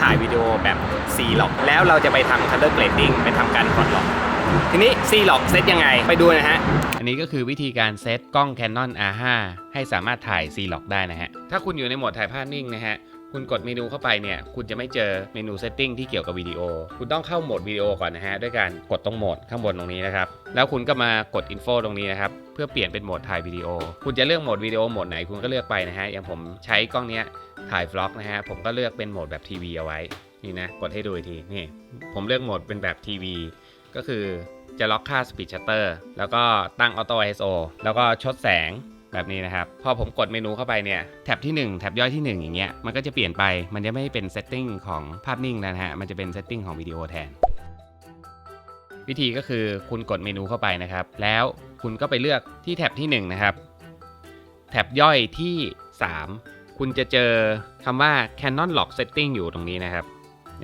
ถ่ายวิดีโอแบบ4หลอกแล้วเราจะไปทำ color grading ไปทำการพอร์ตล็อกทีนี้4หลอกเซตยังไงไปดูนะฮะ อันนี้ก็คือวิธีการเซตกล้อง Canon R5 ให้สามารถถ่าย4หลอกได้นะฮะ ถ้าคุณอยู่ในโหมดถ่ายภาพนิ่งนะฮะ คุณกดเมนูเข้าไปเนี่ย คุณจะไม่เจอเมนูเซตติ้งที่เกี่ยวกับวิดีโอ คุณต้องเข้าโหมดวิดีโอก่อนนะฮะ ด้วยการกดตรงโหมดข้างบนตรงนี้นะครับ แล้วคุณก็มากดอินโฟตรงนี้นะครับ เพื่อเปลี่ยนเป็นโหมดถ่ายวิดีโอ คุณจะเลือกโหมดวิดีโอโหมดไหนคุณก็เลือกไปนะฮะ อย่างผมใช้กล้องเนี้ยถ่าย vlog นะฮะ ผมก็เลือกเป็นโหมดแบบทีวีเอาไว้ นี่นะ กดให้ดูอีกที นี่ ผมเลือกโหมดเป็นแบบทีวี ก็คือจะล็อกค่า speed shutter แล้วก็ตั้ง auto ISO แล้วก็ชดแสง แบบนี้นะครับ พอผมกดเมนูเข้าไปเนี่ยแท็บที่ 1 แท็บย่อยที่ 1 อย่างเงี้ยมันก็จะเปลี่ยนไปมันจะไม่เป็น setting ของภาพนิ่งแล้วนะฮะมันจะเป็น setting ของวิดีโอแทน วิธีก็คือคุณกดเมนูเข้าไปนะครับ แล้วคุณก็ไปเลือกที่แท็บที่ 1 นะครับ แท็บย่อยที่ 3 คุณจะเจอคำว่า Canon Lock Setting อยู่ตรงนี้นะครับ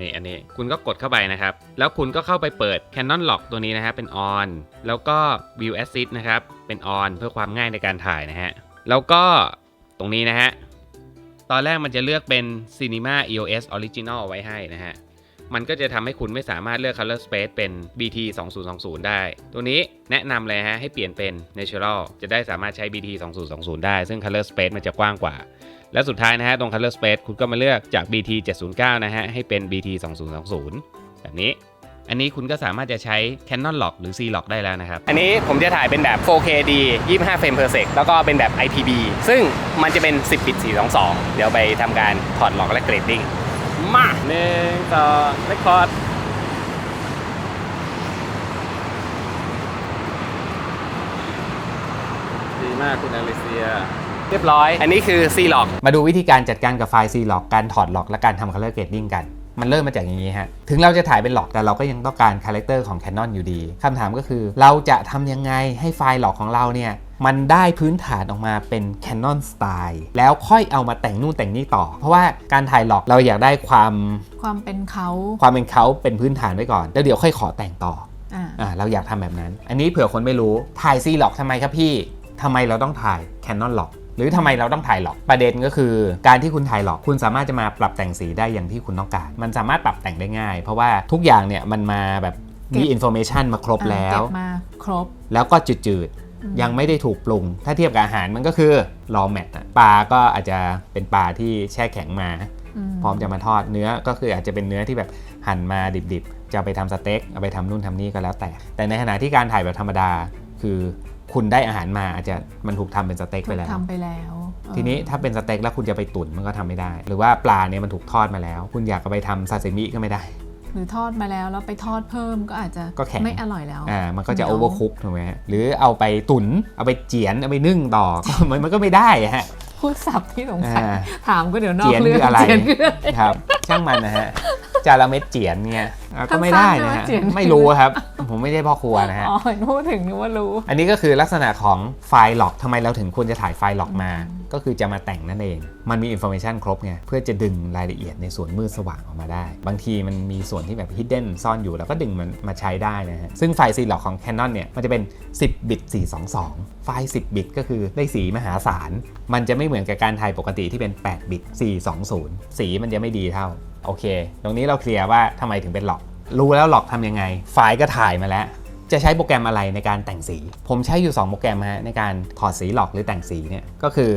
นี่อันนี้คุณก็กดเข้าไปนะครับ แล้วคุณก็เข้าไปเปิด Canon Lock ตัวนี้นะครับเป็น on แล้วก็ View Assist นะครับเป็น on เพื่อความง่ายในการถ่ายนะฮะแล้วก็ตรงนี้นะฮะตอนแรกมันจะเลือกเป็น Cinema EOS Original เอาไว้ให้นะฮะ มันก็จะทำให้คุณไม่สามารถเลือก Color Space เป็น BT 2020 ได้ ตัวนี้แนะนำเลยฮะให้เปลี่ยนเป็น Natural จะได้สามารถใช้ BT 2020 ได้ ซึ่ง Color Space มันจะกว้างกว่า และสุดท้ายนะฮะตรง Color Space คุณก็มาเลือกจาก BT 709 นะฮะให้เป็น BT 2020 แบบนี้อันนี้คุณก็สามารถจะใช้ Canon Lock หรือ C Lock ได้แล้วนะครับ อันนี้ผมจะถ่ายเป็นแบบ 4KD 25 เฟรม per sec แล้วก็เป็นแบบ IPB ซึ่งมันจะเป็น 10 บิต 422 เดี๋ยวไปทำการถอดล็อกและเกรดดิ้ง มาหนึ่งสองเรคคอร์ดดีมากคุณอลิเซีย เรียบร้อย อันนี้คือ C Lock มาดูวิธีการจัดการกับไฟล์ C Lock การถอดล็อกและการทำ color grading กันมันเริ่มมาจากอย่างนี้ฮะ ถึงเราจะถ่ายเป็นล็อกแต่เราก็ยังต้องการคาแรคเตอร์ของ Canon อยู่ดี คำถามก็คือเราจะทำยังไงให้ไฟล์ล็อกของเราเนี่ย มันได้พื้นฐานออกมาเป็น Canon Style แล้วค่อยเอามาแต่งนู่นแต่งนี่ต่อ เพราะว่าการถ่ายล็อกเราอยากได้ความความเป็นเขาความเป็นเขาเป็นพื้นฐานไว้ก่อน แล้วเดี๋ยวค่อยขอแต่งต่ออ่าอ่าเราอยากทำแบบนั้น อันนี้เผื่อคนไม่รู้ถ่ายซีล็อกทำไมครับพี่ทำไมเราต้องถ่าย Canon ล็อกหรือทำไมเราต้องถ่ายล็อกประเด็นก็คือ การที่คุณถ่ายล็อกคุณสามารถจะมาปรับแต่งสีได้อย่างที่คุณต้องการ มันสามารถปรับแต่งได้ง่าย เพราะว่าทุกอย่างเนี่ยมันมาแบบมีอินโฟเมชันมาครบแล้วเก็บมาครบ แล้วก็จืดๆ ยังไม่ได้ถูกปรุง ถ้าเทียบกับอาหารมันก็คือรอแมทปลาก็อาจจะเป็นปลาที่แช่แข็งมา พร้อมจะมาทอดเนื้อก็คืออาจจะเป็นเนื้อที่แบบหั่นมาดิบๆ จะเอาไปทำสเต็กเอาไปทำนู่นทำนี่ก็แล้วแต่ แต่ในขณะที่การถ่ายแบบธรรมดา คือคุณได้อาหารมาอาจจะมันถูกทำเป็นสเต็กถูไปกแล้วทำไปแล้วเออทีนี้ถ้าเป็นสเต็กแล้วคุณจะไปตุ๋นมันก็ทำไม่ได้ หรือว่าปลาเนี่ยมันถูกทอดมาแล้ว คุณอยากเอาไปทำซาซิมิก็ไม่ได้ หรือทอดมาแล้วแล้วไปทอดเพิ่มก็อาจจะก็แข็ง ไม่อร่อยแล้วอ่ามันก็จะหนีโอยวเวอร์คุกถูกไหมฮะหรือเอาไปตุ๋นเอาไปเจียนเอาไปนึ่งต่อมันมันก็ไม่ได้อะฮะ พูดสับที่สงสัยอ่า ถามก็เดี๋ยวนอกเจียนเรื่คืออะไรเจียนคืออะไร ครับ ช่างมันนะฮะจาระเม็ดเจียนเนี่ย อะก็ไม่ได้สั้นๆนะใช่ไหมฮะเจียน ไม่รู้ครับ ผมไม่ได้พ่อครัวนะฮะ อ๋อเห็นพูดถึงนึกว่ารู้ อันนี้ก็คือลักษณะของไฟล์ล็อกทำไมเราถึงควรจะถ่ายไฟล์ล็อกมา ก็คือจะมาแต่งนั่นเอง มันมีอินโฟ a t ชันครบไง เพื่อจะดึงรายละเอียดในส่วนมืดสว่างออกมาได้ บางทีมันมีส่วนที่แบบ hidden ซ่อนอยู่ แล้วก็ดึงมันมาใช้ได้นะฮะ ซึ่งไฟล์ซีล็อกของ Canon เนี่ย มันจะเป็น 10 บิต 422 ไฟล์ 10 บิต ก็คือได้สีมหาศาล มันจะไม่เหมือนกับการถ่ายปกติที่เป็น 8 บิต 420 สีมันจะไม่ดีเท่า โอเค ตรงนี้เราเคลียร์ว่าทำไมถึงเป็นล็อก รู้แล้วหลอกทำยังไง ไฟล์ก็ถ่ายมาแล้ว จะใช้โปรแกรมอะไรในการแต่งสี ผมใช้อยู่ 2 โปรแกรมฮะในการถอดสีหลอกหรือแต่งสีเนี่ยก็คือ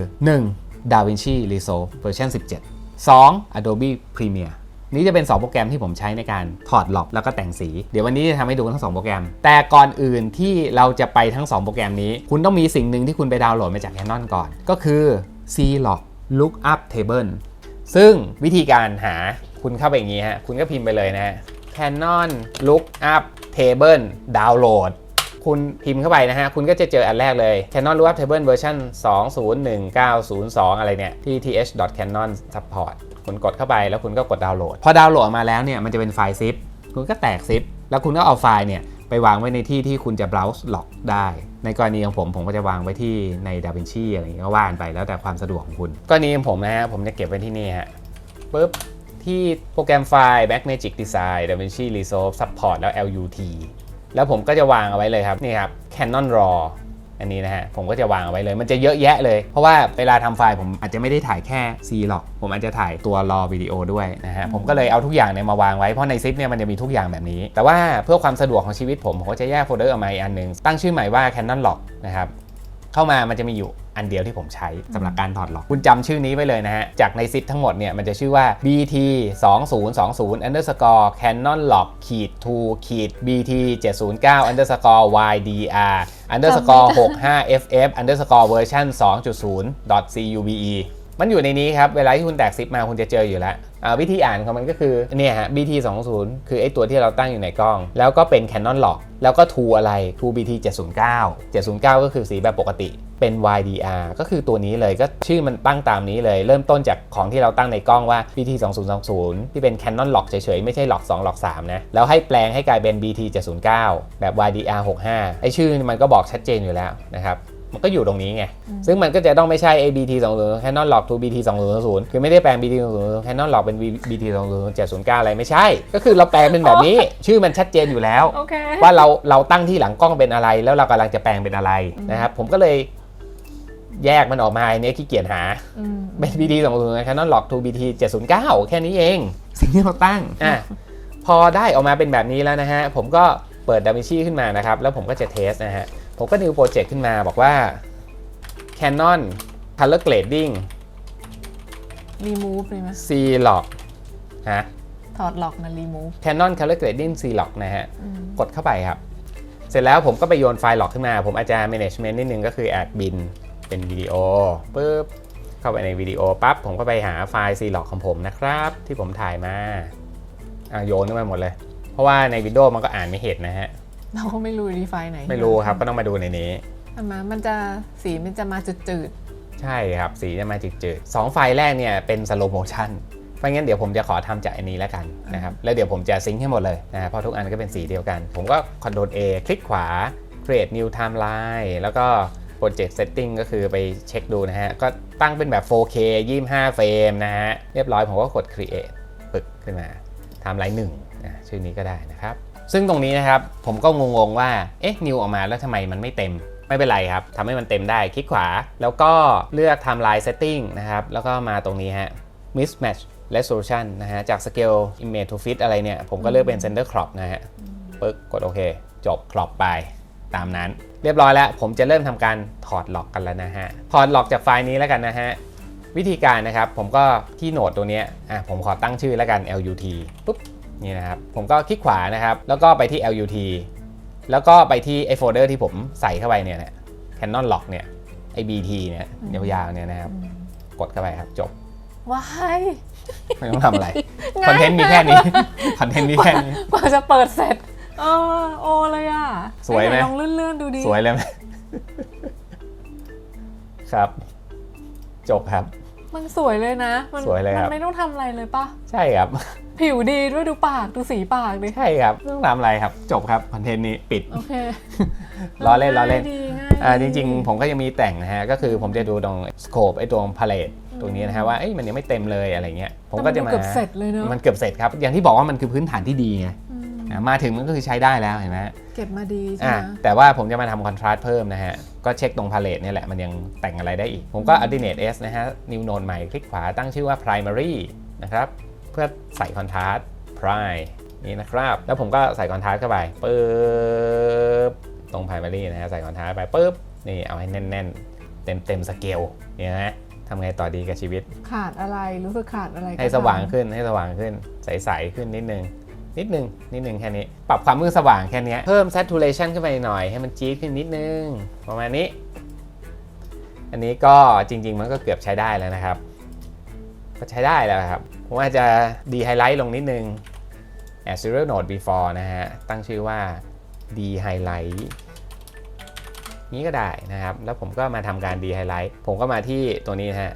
1. DaVinci Resolve เวอร์ชัน17 2. Adobe Premiere นี่จะเป็น 2 โปรแกรมที่ผมใช้ในการถอดหลอกแล้วก็แต่งสี เดี๋ยววันนี้จะทำให้ดูทั้ง 2 โปรแกรม แต่ก่อนอื่นที่เราจะไปทั้ง 2 โปรแกรมนี้ คุณต้องมีสิ่งหนึ่งที่คุณไปดาวน์โหลดมาจาก Canon ก่อน ก็คือ C Log Lookup Table ซึ่งวิธีการหาคุณเข้าไปอย่างนี้ฮะ คุณก็พิมพ์ไปเลยนะ Canon Lookup Table Download คุณพิมพ์เข้าไปนะฮะ คุณก็จะเจออันแรกเลย Canon Lookup Table เวอร์ชัน201902 อะไรเนี่ยที่ th.canon support คุณกดเข้าไปแล้วคุณก็กดดาวน์โหลด พอดาวน์โหลดมาแล้วเนี่ย มันจะเป็นไฟล์ zip คุณก็แตก zip แล้วคุณก็เอาไฟล์เนี่ยไปวางไว้ในที่ที่คุณจะ browse log ได้ ในกรณีของผม ผมก็จะวางไว้ที่ใน DaVinci อะไรอย่างเงี้ยก็ว่านไปแล้วแต่ความสะดวกของคุณ กรณีของผมนะฮะ ผมจะเก็บไว้ที่นี่ฮะปุ๊บ ที่โปรแกรมไฟล์ Blackmagic Design DaVinci Resolve Support แล้ว LUT แล้วผมก็จะวางเอาไว้เลยครับ นี่ครับ Canon RAW อันนี้นะฮะ ผมก็จะวางเอาไว้เลย มันจะเยอะแยะเลย เพราะว่าเวลาทำไฟล์ผมอาจจะไม่ได้ถ่ายแค่ C หรอก ผมอาจจะถ่ายตัวรอวิดีโอด้วยนะฮะ ผมก็เลยเอาทุกอย่างเนี่ยมาวางไว้ เพราะในซิปเนี่ยมันจะมีทุกอย่างแบบนี้ แต่ว่าเพื่อความสะดวกของชีวิตผม ผมก็จะแยกโฟลเดอร์ออกมาอีกอันหนึ่งตั้งชื่อใหม่ว่า Canon Log นะครับ เข้ามามันจะมีอยู่อันเดียวที่ผมใช้สำหรับการถอดล็อก คุณจำชื่อนี้ไว้เลยนะฮะ จากในซิปทั้งหมดเนี่ย มันจะชื่อว่า bt 2020 underscore canon log ขีด2ขีด bt 709 underscore ydr underscore 65 ff underscore version 2.0 cube มันอยู่ในนี้ครับ เวลาที่คุณแตกซิปมาคุณจะเจออยู่แล้วอ่า วิธีอ่านของมันก็คือเนี่ยฮะ bt 20 คือไอตัวที่เราตั้งอยู่ในกล้อง แล้วก็เป็น canon log แล้วก็ to อะไร to bt 709 709 ก็คือสีแบบปกติเป็น YDR ก็คือตัวนี้เลยก็ชื่อมันตั้งตามนี้เลย เริ่มต้นจากของที่เราตั้งในกล้องว่า BT 2020ที่เป็น Canon Log เฉยๆ ไม่ใช่ Log 2 Log 3นะ แล้วให้แปลงให้กลายเป็น BT 709แบบ YDR 65ไอชื่อมันก็บอกชัดเจนอยู่แล้วนะครับ มันก็อยู่ตรงนี้ไง ซึ่งมันก็จะต้องไม่ใช่ ABT 20 Canon Log to BT 2000คือไม่ได้แปลง BT 20 Canon Log เป็น BT 20 709อะไรไม่ใช่ ก็คือเราแปลงเป็นแบบนี้ ชื่อมันชัดเจนอยู่แล้วโอเคว่าเราเราตั้งที่หลังกล้องเป็นอะไร แล้วเรากำลังจะแปลงเป็นอะไรนะครับ ผมก็เลยแยกมันออกมาอันนี้ขี้เกียจหาอืมเป็น BT 2 0 Canon Log to BT 709 แค่นี้เอง สิ่งที่เราตั้งอะพอได้ออกมาเป็นแบบนี้แล้วนะฮะ ผมก็เปิด DaVinci ขึ้นมานะครับ แล้วผมก็จะเทสนะฮะ ผมก็ new project ขึ้นมาบอกว่า Canon Color Grading รีมูฟเลยไหม C Log ฮะ ถอดล็อกนะรีมูฟ Canon Color Grading C Log นะฮะ กดเข้าไปครับ เสร็จแล้วผมก็ไปโยนไฟล์หลอกขึ้นมา ผมอาจจะ management นิดนึงก็คือ add bin เป็นวิดีโอปุ๊บเข้าไปในวิดีโอปั๊บผมก็ไปหาไฟล์ C log ของผมนะครับ ที่ผมถ่ายมาอะโยนขึ้นมาหมดเลย เพราะว่าใน Windows มันก็อ่านไม่เห็นนะฮะ เราก็ไม่รู้ดีไฟล์ไหนไม่รู้ครับก็ต้องมาดูในนี้ใช่ไหมมันจะสีมันจะมาจืดใช่ครับสีจะมาจืดๆสองไฟล์แรกเนี่ยเป็น slow motion เพราะงั้นเดี๋ยวผมจะขอทำจากอันนี้แล้วกันนะครับแล้วเดี๋ยวผมจะซิงค์ให้หมดเลยนะฮะเพราะทุกอันก็เป็นสีเดียวกัน ผมก็ Ctrl A คลิกขวา create new timeline แล้วก็ project setting ก็คือไปเช็คดูนะฮะ ก็ตั้งเป็นแบบ 4K 25 เฟรมนะฮะ เรียบร้อยผมก็กด create ปึกขึ้นมา timeline 1นะชื่อนี้ก็ได้นะครับ ซึ่งตรงนี้นะครับผมก็งงๆว่า เอ๊ะ new ออกมาแล้วทำไมมันไม่เต็ม ไม่เป็นไรครับทำให้มันเต็มได้ คลิกขวา แล้วก็เลือก timeline setting นะครับ แล้วก็มาตรงนี้ฮะ mismatch resolution นะฮะ จาก scale image to fit อะไรเนี่ย ผมก็เลือกเป็น center crop นะฮะ ปึ๊ก กดโอเค จบ crop ไป ตามนั้น เรียบร้อยแล้ว ผมจะเริ่มทำการถอดล็อกกันแล้วนะฮะ ถอดล็อกจากไฟล์นี้แล้วกันนะฮะ วิธีการนะครับ ผมก็ที่โหนดตัวเนี้ยอะ ผมขอตั้งชื่อแล้วกัน LUT ปุ๊บ นี่นะครับ ผมก็คลิกขวานะครับ แล้วก็ไปที่ LUT แล้วก็ไปที่ไอโฟลเดอร์ที่ผมใส่เข้าไปเนี่ยนะ Canon Log เนี่ยไอ BT เนี่ยยาวๆเนี่ยนะครับ กดเข้าไปครับจบๆว้ายไม่ต้องทำอะไร คอนเทนต์มีแค่นี้ คอนเทนต์มีแค่นี้ กว่าจะเปิดเสร็จ เออโอเลยอะ สวยไหมนลองเลื่อนๆดูดิสวยเลยไหมครับ จบครับ มันสวยเลยนะ มัสวยเลยครับ มันไม่ต้องทำอะไรเลยปะใช่ครับ ผิวดีด้วยดูปากดูสีปากดิใช่ครับไม่ต้องทำอะไรครับ จบครับคอนเทนต์นี้ปิด โอเคล้อเล่นล้อเล่นง่ายดีง่ายอ่าจดีริงๆ ผมก็ยังมีแต่งนะฮะ ก็คือผมจะดูตรงสโคปไอ้ตรงพาเลตตรงนี้นะฮะว่าเอ้ยมันยังไม่เต็มเลยอะไรเงี้ย ผมก็จะมาแต่นดูเกือบเสร็จเลยเนอะมันเกือบเสร็จครับ อย่างที่บอกว่ามันคือพื้นฐานที่ดีไงอื มอะมาถึงมันก็คือใช้ได้แล้วเห็นไหมเก็บมาดีใช่อะไหมแต่ว่าผมจะมาทำคอนทราสต์เพิ่มนะฮะ ก็เช็คตรงพาเลตเนี่ยแหละ มันยังแต่งอะไรได้อีก ผมก็ alternate S นะฮะ new node ใหม่คลิกขวาตั้งชื่อว่า primary นะครับ เพื่อใส่คอนทราสต์ prime นี่นะครับ แล้วผมก็ใส่คอนทราสต์เข้าไปปึ๊บตรง primary นะฮะใส่คอนทราสต์ไปปึ๊บนี่เอาให้แน่นๆ เต็มเต็มสเกลเนี่ยนะทำไงต่อดีกับชีวิต ขาดอะไรรู้สึกขาดอะไรก็ให้สว่างทำขึ้นให้สว่างขึ้นใสๆขึ้นนิดนึง นิดนึงนิดนึงแค่นี้ ปรับความมืดสว่างแค่นี้ เพิ่ม saturation ขึ้นไปหน่อยให้มันจี๊ดขึ้นนิดนึง ประมาณนี้ อันนี้ก็จริง ๆ มันก็เกือบใช้ได้แล้วนะครับ ก็ใช้ได้แล้วครับ ผมอาจจะดีไฮไลท์ลงนิดนึง add serial node before นะฮะ ตั้งชื่อว่า d highlight นี้ก็ได้นะครับ แล้วผมก็มาทำการ d highlight ผมก็มาที่ตัวนี้นะฮะ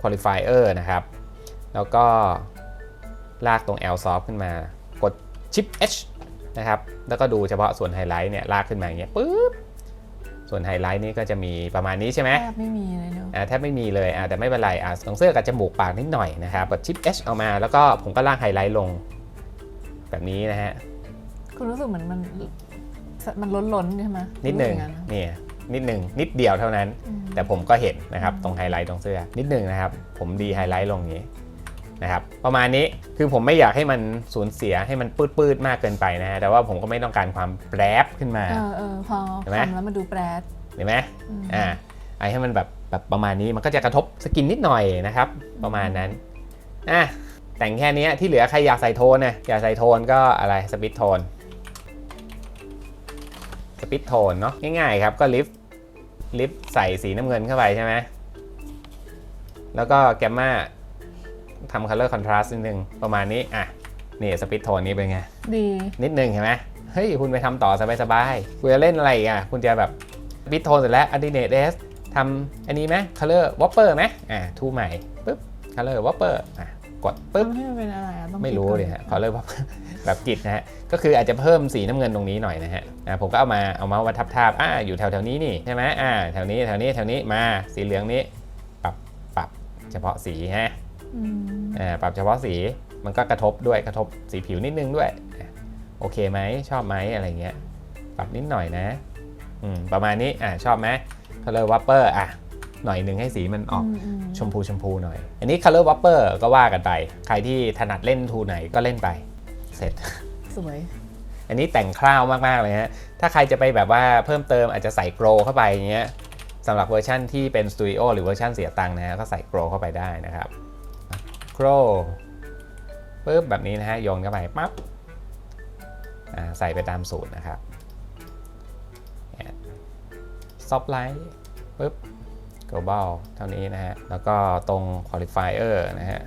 qualifier นะครับ แล้วก็ลากตรง L soft ขึ้นมา กด Shift H นะครับ แล้วก็ดูเฉพาะส่วนไฮไลท์เนี่ยลากขึ้นมาอย่างเงี้ยปุ๊บ ส่วนไฮไลท์นี่ก็จะมีประมาณนี้ใช่ไหมแทบไม่มีเลยเนอะอ่าแทบไม่มีเลยอ่าแต่ไม่เป็นไรอ่าตรงเสื้อกับจมูกปากนิดหน่อยนะครับกด Shift H เอามาแล้วก็ผมก็ลากไฮไลท์ลง แบบนี้นะฮะคุณรู้สึกเหมือนมันมันล้นล้นๆใช่ไหมนิดหนึ่งรู้สึกอย่าะนี่นิดหนึ่งนิดเดียวเท่านั้นอืมแต่ผมก็เห็นนะครับตรงไฮไลท์ตรงเสื้อนิดหนึ่งนะครับ ผมดีไฮไลท์ลงอย่างนี้ นะครับประมาณนี้คือผมไม่อยากให้มันสูญเสียให้มันปืดๆมากเกินไปนะฮะแต่ว่าผมก็ไม่ต้องการความแปรบขึ้นมาเออเออพอเห็นไหมทำแล้วมันดูแปรดเห็นไหมอืมอ่าไอให้มันแบบแบบประมาณนี้มันก็จะกระทบสกินนิดหน่อยนะครับ ประมาณนั้นอะแต่งแค่นี้ที่เหลือใครอยากใส่โทนนะอยากใส่โทนก็อะไรสปิตโทนสปิตโทนเนาะง่ายๆครับก็ลิฟต์ลิฟต์ใส่สีน้ำเงินเข้าไปใช่ไหมแล้วก็แกมมา ทำ color contrast นิดนึงประมาณนี้อะนี่สปิตโทนนี้เป็นไง ดี นิดนึงเห็นไหมเฮ้ย คุณไปทำต่อสบายๆ คุณจะเล่นอะไรอีกอะ คุณจะแบบบิทโทนเสร็จแล้ว a d i n a t e S ทำอันนี้ไหม Color Whopper ไหมอ่าทูใหม่ปุ๊บ Color Whopper อะกดปุ๊บทำให้มันเป็นอะไรอะต้องไม่รู้คิดก่อนเลยฮะ Color Whopper แบบกิจนะฮะ ก็คืออาจจะเพิ่มสีน้ำเงินตรงนี้หน่อยนะฮะอ่าผมก็เอามาเอามาวัดทับทาบอ่าอยู่แถวแถวๆนี้นี่ใช่ไหมอ่าแถวนี้แถวนี้แถวนี้มาสีเหลืองนี้ปรับปรับเฉพาะสีฮะอืมอ่า ปรับเฉพาะสีมันก็กระทบด้วยกระทบสีผิวนิดนึงด้วยอะโอเคไหมชอบไหมอะไรเงี้ยปรับนิดหน่อยนะอืมประมาณนี้อ่าชอบไหม color whopper อะหน่อยหนึ่งให้สีมันออกมมชมพูชมพูหน่อย อันนี้ color whopper ก็ว่ากันไป ใครที่ถนัดเล่นทูไหนก็เล่นไป เสร็จ สวย อันนี้แต่งคร่าวมากๆเลยฮะ ถ้าใครจะไปแบบว่าเพิ่มเติมอาจจะใส่โกรเข้าไปอย่างเงี้ยสำหรับเวอร์ชั่นที่เป็นสตูดิโอหรือเวอร์ชันเสียตังค์นะฮะก็ใส่โกรเข้าไปได้นะครับ โกรปุ๊บแบบนี้นะฮะโยนเข้าไปปั๊บใส่ไปตามสูตรนะครับซอฟไลท์ปุ๊บ global เท่านี้นะฮะ แล้วก็ตรง qualifier นะฮะ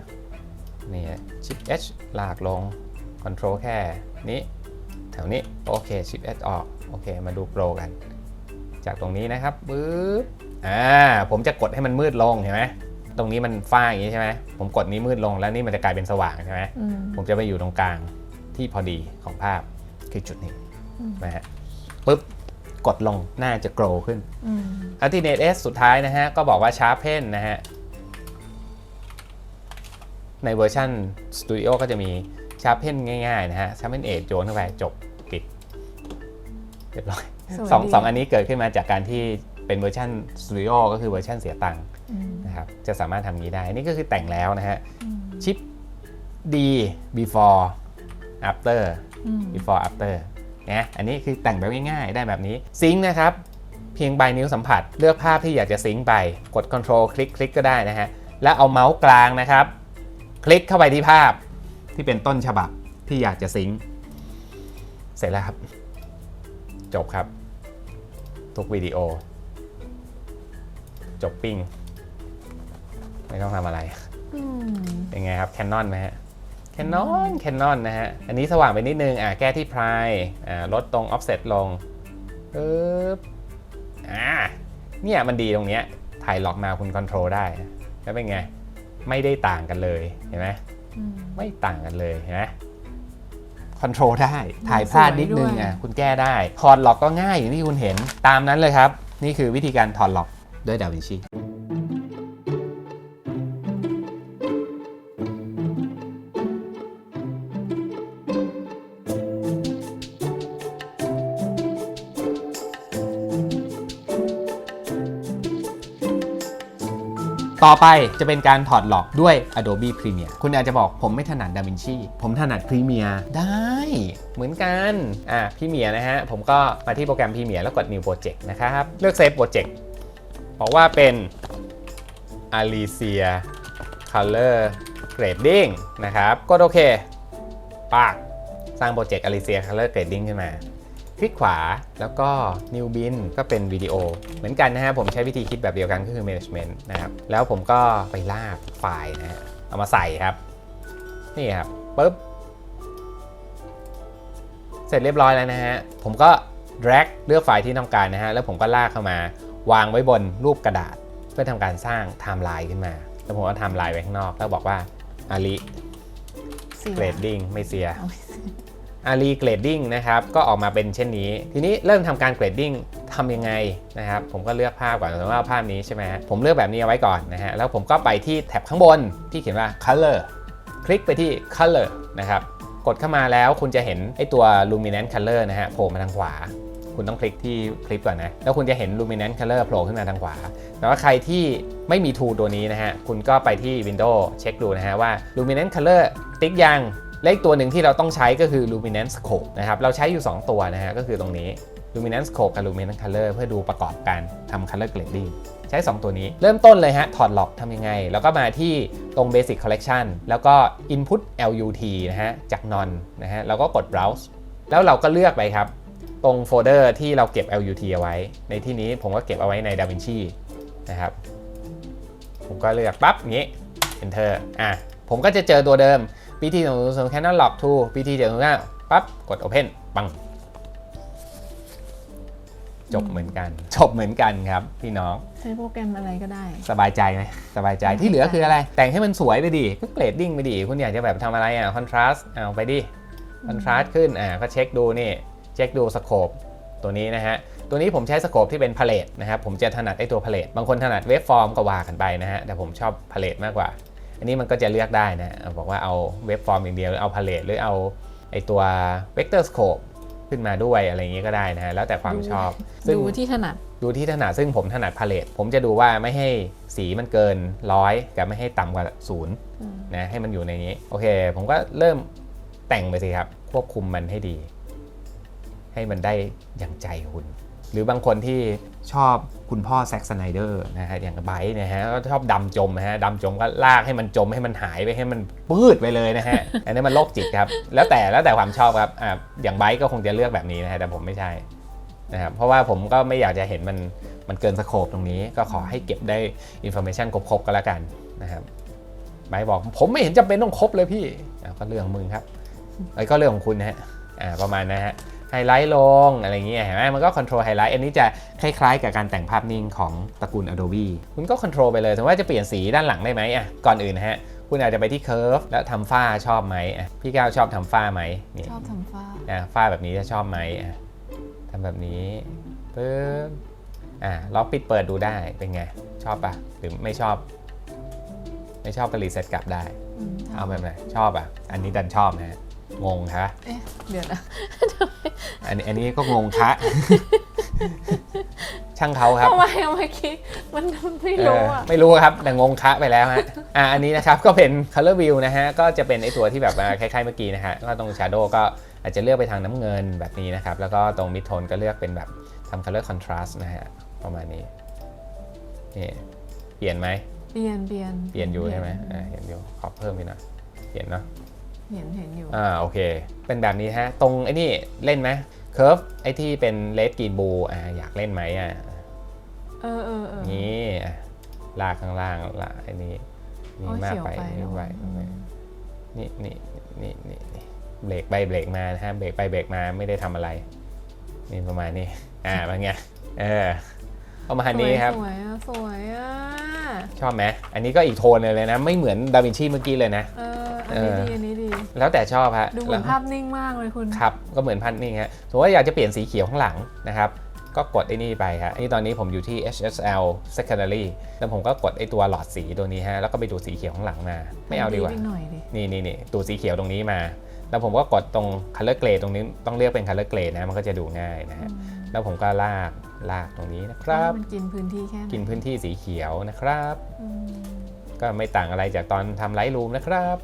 นี่ shift H ลากลง control แค่นี้ แถวนี้ โอเค shift H ออก โอเค มาดูโปรกัน จากตรงนี้นะครับปึ๊บอ่าผมจะกดให้มันมืดลงเห็นไหม ตรงนี้มันฟ้าอย่างนี้ใช่ไหมผมกดนี้มืดลงแล้วนี่มันจะกลายเป็นสว่างใช่ไหมอืมผมจะไปอยู่ตรงกลางที่พอดีของภาพคือจุดนี้อืมนะฮะปึ๊บกดลงหน้าจะโกรขึ้นอืม Ultimate S สุดท้ายนะฮะ ก็บอกว่า Sharpen นะฮะ ในเวอร์ชัน Studio ก็จะมี Sharpen ง่ายๆนะฮะ Sharpen 8โยนเข้าไปจบปิด เรียบร้อยสวยสองดีสองอันนี้เกิดขึ้นมาจากการที่ เป็นเวอร์ชัน Studio ก็คือเวอร์ชันเสียตังค์อืมนะครับจะสามารถทำงี้ได้ นี่ก็คือแต่งแล้วนะฮะอืมชิป D before after อืม before after นะอันนี้คือแต่งแบบง่ายๆ ได้แบบนี้ซิงค์นะครับ เพียงใบนิ้วสัมผัส เลือกภาพที่อยากจะซิงค์ไปกด Ctrl คลิกคลิกก็ได้นะฮะ แล้วเอาเมาส์กลางนะครับ คลิกเข้าไปที่ภาพที่เป็นต้นฉบับที่อยากจะซิงค์เสร็จแล้วครับ จบครับ ทุกวิดีโอ จบปิ้ง ไม่ต้องทำอะไรอืมเป็นไงครับแคนนอนไหมฮะแคนนอนแคนนอนนะฮะ อันนี้สว่างไปนิดนึง อะแก้ที่พรายอ่าลดตรง offset ลงปึ๊บอ่าเนี่ยมันดีตรงเนี้ย ถ่ายล็อกมาคุณคอนโทรลได้ แล้วเป็นไง ไม่ได้ต่างกันเลยเห็นไหมอืมไม่ต่างกันเลยเห็นไหมคอนโทรลได้ ถ่ายพลาดนิดนึงสวยด้วยอะคุณแก้ได้ ถอดล็อกก็ง่ายอย่างที่คุณเห็นตามนั้นเลยครับ นี่คือวิธีการถอดล็อก ด้วยดาวินชีต่อไปจะเป็นการถอดหลอกด้วย Adobe Premiere คุณอาจจะบอกผมไม่ถนัด DaVinci ผมถนัด Premiere ได้ เหมือนกัน อ่า Premiere นะฮะ ผมก็มาที่โปรแกรม Premiere แล้วกด New Project นะครับ เลือก Save Project บอกว่าเป็น Alicia Color Grading นะครับกดโอเคปากสร้างโปรเจกต์ Alicia Color Grading ขึ้นมา คลิกขวาแล้วก็ New Bin ก็เป็นวิดีโอ เหมือนกันนะฮะผมใช้วิธีคิดแบบเดียวกันก็คือ Management นะครับ แล้วผมก็ไปลากไฟล์นะฮะเอามาใส่ครับ นี่ครับปุ๊บเสร็จเรียบร้อยแล้วนะฮะ ผมก็ drag เลือกไฟล์ที่ต้องการนะฮะ แล้วผมก็ลากเข้ามา วางไว้บนรูปกระดาษ เพื่อทำการสร้างไทม์ไลน์ขึ้นมา แล้วผมก็ไทม์ไลน์ไว้ข้างนอก แล้วบอกว่าอาลีเสียเกรดดิ้งไม่เสียเอาไม่เสียอารีเกรดดิ้งนะครับก็ออกมาเป็นเช่นนี้ ทีนี้เริ่มทำการเกรดดิ้งทำยังไงนะครับ ผมก็เลือกภาพก่อนสมมติว่าภาพนี้ใช่ไหมฮะผมเลือกแบบนี้เอาไว้ก่อนนะฮะแล้วผมก็ไปที่แท็บข้างบนที่เขียนว่า color คลิกไปที่ color นะครับ กดเข้ามาแล้วคุณจะเห็นไอตัว luminant color นะฮะโผล่มาทางขวา คุณต้องคลิกที่คลิปก่อนนะ แล้วคุณจะเห็น Luminance Color โผล่ขึ้นมาทางขวา แต่ว่าใครที่ไม่มี tool ตัวนี้นะฮะ คุณก็ไปที่ Windows เช็คดูนะฮะว่า Luminance Color ติ๊กยังและอีกตัวหนึ่งที่เราต้องใช้ก็คือ Luminance Scope นะครับ เราใช้อยู่ 2 ตัวนะฮะ ก็คือตรงนี้ Luminance Scope กับ Luminance Color เพื่อดูประกอบการทำ Color Grading ใช้ 2 ตัวนี้ เริ่มต้นเลยฮะ ถอดล็อกทำยังไง แล้วก็มาที่ตรง Basic Collection แล้วก็ Input LUT นะฮะ จาก Non นะฮะ แล้วก็กด Browse แล้วเราก็เลือกไปครับ ตรงโฟลเดอร์ที่เราเก็บ LUT เอาไว้ ในที่นี้ผมก็เก็บเอาไว้ใน DaVinci นะครับ ผมก็เลือกปั๊บอย่างนี้ Enter อะ ผมก็จะเจอตัวเดิม PT 1 0 Canon Log 2 PT 7 0 9ปั๊บ กด Open ปัง จบเหมือนกัน จบเหมือนกันครับพี่น้อง ใช้โปรแกรมอะไรก็ได้ สบายใจไหมสบายใจ ที่เหลือคืออะไร แต่งให้มันสวยไปดิ ก็เกรดดิ้งไปดิ คุณอยากจะแบบทำอะไรอะ คอนทราสต์เอาไปดิ คอนทราสต์ขึ้น อ่า ก็เช็คดูนี่ เช็คดูสโคปตัวนี้นะฮะ ตัวนี้ผมใช้สโคปที่เป็นพาเลตนะครับ ผมจะถนัดไอ้ตัวพาเลตบางคนถนัดเวฟฟอร์มก็ว่ากันไปนะฮะ แต่ผมชอบพาเลตมากกว่า อันนี้มันก็จะเลือกได้นะเอาบอกว่าเอาเวฟฟอร์มอย่างเดียวหรือเอาพาเลตหรือเอาไอ้ตัวเวกเตอร์สโคปขึ้นมาด้วยอะไรอย่างงี้ก็ได้นะฮะ แล้วแต่ความชอบ ซึ่งดูที่ถนัด ดูที่ถนัด ซึ่งผมถนัดพาเลตผมจะดูว่าไม่ให้สีมันเกินร้อยกับไม่ให้ต่ำกว่าศูนย์อืมนะ ให้มันอยู่ในนี้ โอเค ผมก็เริ่มแต่งไปสิครับ ควบคุมมันให้ดี ให้มันได้อย่างใจคุณ หรือบางคนที่ชอบคุณพ่อแซ็กสไนเดอร์นะฮะอย่างไบร์ทเนะฮะก็ชอบดำจมนะฮะดำจมก็ลากให้มันจมให้มันหายไปให้มันปืดไปเลยนะฮะ อันนี้มันโรคจิตครับ แล้วแต่แล้วแต่ความชอบครับอ่าอย่างไบร์ก็คงจะเลือกแบบนี้นะฮะแต่ผมไม่ใช่นะครับเพราะว่าผมก็ไม่อยากจะเห็นมันมันเกินสโคปตรงนี้ ก็ขอให้เก็บได้อินโฟ a t ชันครบๆก็แล้วกันนะครับไบร์บอกผมไม่เห็นจำเป็นต้องครบเลยพี่อะก็เรื่องมึงครับไอ้ก็เรื่องของคุณนะฮะอ่าประมาณนะฮะ ไฮไลท์ลงอะไรอย่างเงี้ยเห็นไหมมันก็คอนโทรลไฮไลท์อันนี้จะคล้ายๆ กับการแต่งภาพนิ่งของตระกูล Adobe คุณก็คอนโทรลไปเลยถึงว่าจะเปลี่ยนสีด้านหลังได้ไหมอะก่อนอื่นนะฮะคุณอาจจะไปที่ Curve แล้วทำฝ้าชอบไหมอะพี่ก้าวชอบทำฝ้าไหมนี่ชอบทำฟ้าอะฝ้าแบบนี้จะชอบไหมอะทำแบบนี้ปึ๊บอะลองปิดเปิดดูได้เป็นไงชอบปะหรือไม่ชอบ ไม่ชอบก็รีเซ็ตกลับได้อืมเอาแบบไหนชอบอะ อันนี้ดันชอบนะฮะ งงคะเอ๊ะเดี๋ยวนะอันนี้อันนี้ก็งงคะช่างเขาครับทำไมเอาเมื่อกี้มันไม่รู้อะเออไม่รู้ครับแต่งงคะไปแล้วฮะอะอันนี้นะครับก็เป็น color view นะฮะก็จะเป็นไอตัวที่แบบอ่าคล้ายๆเมื่อกี้นะฮะก็ตรง shadow ก็อาจจะเลือกไปทางน้ำเงินแบบนี้นะครับ แล้วก็ตรง mid tone ก็เลือกเป็นแบบทำ color contrast นะฮะประมาณนี้นี่เปลี่ยนไหมเปลี่ยนเปลี่ยนเปลี่ยนอยู่ใช่ไหมอ่าเห็นอยู่ขอเพิ่มอีกหน่อยเปลี่ยนเนาะ เห็นเห็นอยู่ อ่าโอเค เป็นแบบนี้ฮะ ตรงไอ้นี่เล่นไหมเคิร์ฟไอ้ที่เป็นเลดกีนบูอ่าอยากเล่นไหมอะเออเออเออนี่อะลากข้างล่างละไอ้นี่นี่โอ้ยมากเสียวไปไปนี่ไปอืมนี่นี่นี่นี่นี่เบรกไปเบรกมานะฮะเบรกไปเบรกมาไม่ได้ทำอะไร นี่ประมาณนี้อ่าเป็นไงเออประมาณนี้ครับ สวยอะสวยอะชอบไหมอันนี้ก็อีกโทนหนึ่งเลยนะ ไม่เหมือนดาวินชีเมื่อกี้เลยนะ เอออันนี้ดีอันนี้ดี แล้วแต่ชอบฮะดูเหมือนแล้วภาพนิ่งมากเลยคุณครับก็เหมือนพันนี่ฮะสมมติว่าอยากจะเปลี่ยนสีเขียวข้างหลังนะครับก็กดไอ้นี่ไปฮะไอ้ตอนนี้ผมอยู่ที่ HSL secondary แล้วผมก็กดไอ้ตัวหลอดสีตัวนี้ฮะ แล้วก็ไปดูสีเขียวข้างหลังมา ไม่เอาดีกว่าอีหน่อยดินี่นี่นี่ตัวสีเขียวตรงนี้มา แล้วผมก็กดตรง color grade ตรงนี้ต้องเลือกเป็น color grade นะ มันก็จะดูง่ายนะฮะ แล้วผมก็ลากลากตรงนี้นะครับ มันกินพื้นที่แค่ไหนกินพื้นที่สีเขียวนะครับอืมก็ไม่ต่างอะไรจากตอนทำไลท์รูมนะครับ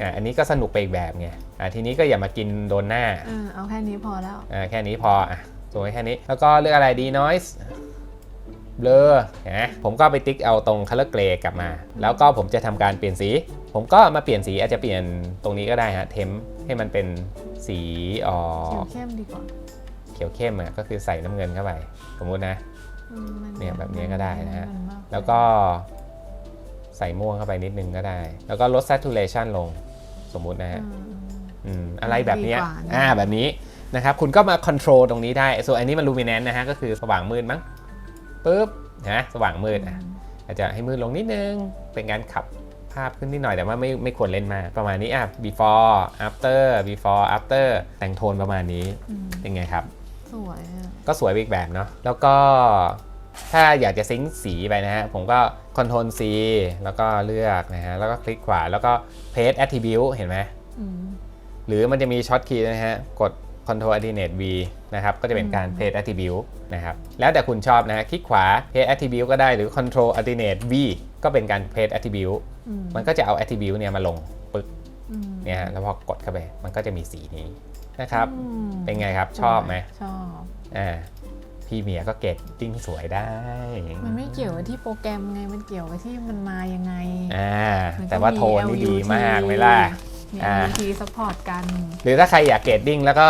อืมอะอันนี้ก็สนุกไปอีกแบบไงอะทีนี้ก็อย่ามากินโดนหน้าเออเอาแค่นี้พอแล้ว อ่าแค่นี้พออะตัวแค่นี้ แล้วก็เลือกอะไรดี noise เบลอนะผมก็ไปติ๊กเอาตรง color gray กลับมา แล้วก็ผมจะทำการเปลี่ยนสี ผมก็มาเปลี่ยนสีอาจจะเปลี่ยนตรงนี้ก็ได้ฮะ เทมให้มันเป็นสีออเขียวกเข้มดีกว่า เขียวเข้มอะก็คือใส่น้ำเงินเข้าไป สมมุตินะอืมมัเนี่ยแบบนี้ก็ได้นะฮะมัมากแล้วก็ ใส่ม่วงเข้าไปนิดนึงก็ได้ แล้วก็ลด saturation ลงสมมุตินะฮะอืมอืมอะไรแบบเนี้ยดีกว่านะอ่าแบบนี้นะครับ คุณก็มาคอนโทรลตรงนี้ได้ ส่วนอันนี้มันลูมิเนนต์นะฮะ ก็คือสว่างมืดมั้งปุ๊บนะสว่างมืดอะอาจจะให้มืดลงนิดนึง เป็นการขับภาพขึ้นนิดหน่อยแต่ว่าไม่ไม่ควรเล่นมาก ประมาณนี้อะ before after before after แต่งโทนประมาณนี้อืมเป็นไงครับ สวยอะก็สวยไปอีกแบบเนาะแล้วก็ ถ้าอยากจะซิงค์สีไปนะฮะ ผมก็ Ctrl C แล้วก็เลือกนะฮะ แล้วก็คลิกขวา แล้วก็ Paste Attribute เห็นไหมอืมหรือมันจะมีช็อตคีย์นะฮะ กด Control Alternate V นะครับ ก็จะเป็นการอืม Place Attribute นะครับ แล้วแต่คุณชอบนะคลิกขวา Place Attribute ก็ได้ หรือ Control Alternate V ก็เป็นการ Place Attribute อืมมันก็จะเอา Attribute เนี่ยมาลงปึกอืมเนี่ยฮะ แล้วพอกดเข้าไป มันก็จะมีสีนี้นะครับอืมเป็นไงครับ ชอบไหมชอบ อ่า พี่เมียก็เก็ตติ้งสวยได้ มันไม่เกี่ยวกับที่โปรแกรมไง มันเกี่ยวกับที่มันมายังไงอ่ามันก็แต่ว่าโทนนี่ดีมากไหมล่ะมีอ่า LUT support กัน หรือถ้าใครอยากเกรดดิ้งแล้วก็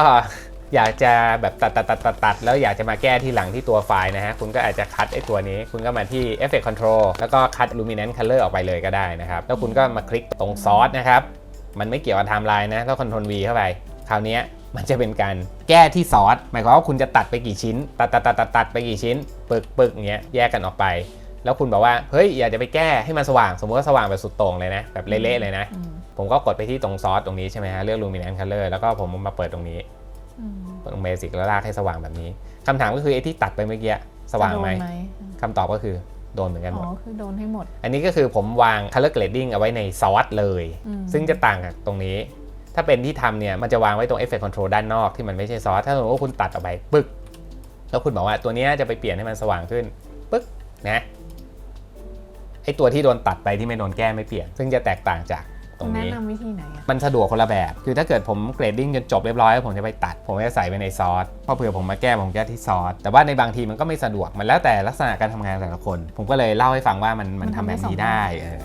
อยากจะแบบตัดตัดตัดตัดตัดแล้วอยากจะมาแก้ที่หลังที่ตัวไฟล์นะฮะ คุณก็อาจจะคัดไอ้ตัวนี้ คุณก็มาที่ Effect Control แล้วก็คัด Luminance Color ออกไปเลยก็ได้นะครับ แล้วคุณก็มาคลิกตรงซอสนะครับ มันไม่เกี่ยวกับไทม์ไลน์นะ แล้ว Ctrl V เข้าไป คราวเนี้ยมันจะเป็นการแก้ที่ซอสหมายความว่าคุณจะตัดไปกี่ชิ้น ตัดตัดตัดตัดตัดไปกี่ชิ้น ปึกปึกอย่างเงี้ยแยกกันออกไป แล้วคุณบอกว่าเฮ้ยอยากจะไปแก้ให้มันสว่างสมมติว่าสว่างแบบสุดโต่งเลยนะแบบเละๆเลยนะอืมผมก็กดไปที่ตรงซอสตรงนี้ใช่ไหมฮะเลือก Luminance Color แล้วก็ผมมาเปิดตรงนี้อืมตรงเบสิกแล้วลากให้สว่างแบบนี้คำถามก็คือไอ้ที่ตัดไปเมื่อกี้สว่างไหมจะโดนคำตอบก็คือโดนเหมือนกันหอ๋มอดคือโดนให้หมด อันนี้ก็คือผมวาง color grading เอาไว้ในซอสเลยอืมซึ่งจะต่างกับตรงนี้ ถ้าเป็นที่ทำเนี่ยมันจะวางไว้ตรง effect control ด้านนอกที่มันไม่ใช่ซอสถ้าสมมติว่าคุณตัดออกไปปึ๊กแล้วคุณบอกว่าตัวเนี้ยจะไปเปลี่ยนให้มันสว่างขึ้นปึ๊กนะไอตัวที่โดนตัดไปที่ไม่โดนแก้ไม่เปลี่ยน ซึ่งจะแตกต่างจากตรงแนะนี้นำวิธีไหนอะมันสะดวกคนละแบบ คือถ้าเกิดผมเกรดดิ้งจนจบเรียบร้อยแล้วผมจะไปตัด ผมจะใส่ไปในซอสเพราะเผื่อผมมาแก้ผมแก้ที่ซอส แต่ว่าในบางทีมันก็ไม่สะดวก มันแล้วแต่ลักษณะการทำงานแต่ละคน ผมก็เลยเล่าให้ฟังว่ามันมันทำแบบนี้ได้เออ